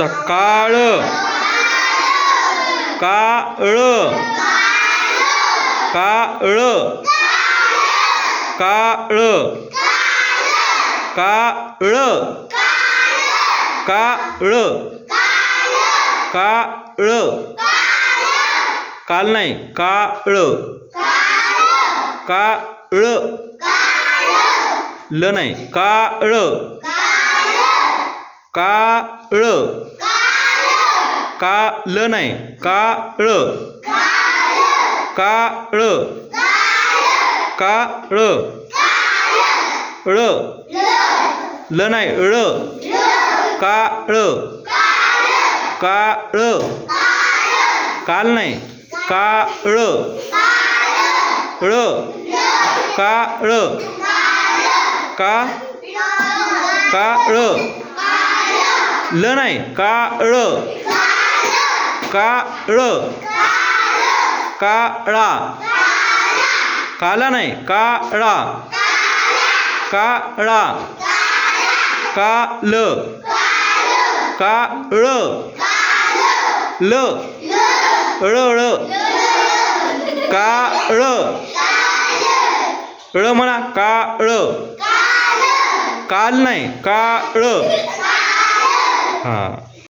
आता काळ. काळ. काळ. काळ. काळ. काळ. काळ काल नाही काळ. काळ. ल नाही काळ. काळ. काल नाही काळ. काळ. काळ. ळ ल नाही ळ. काळ. काळ. काल नाही काळ. ळ काळ. का काळ. ल नाही काळ काळ काळा. काला नाही काळा. काळा. काल. काळ. ल. ळ ळ. काळ. ळ म्हणा काळ. काल नाही काळ. हाँ।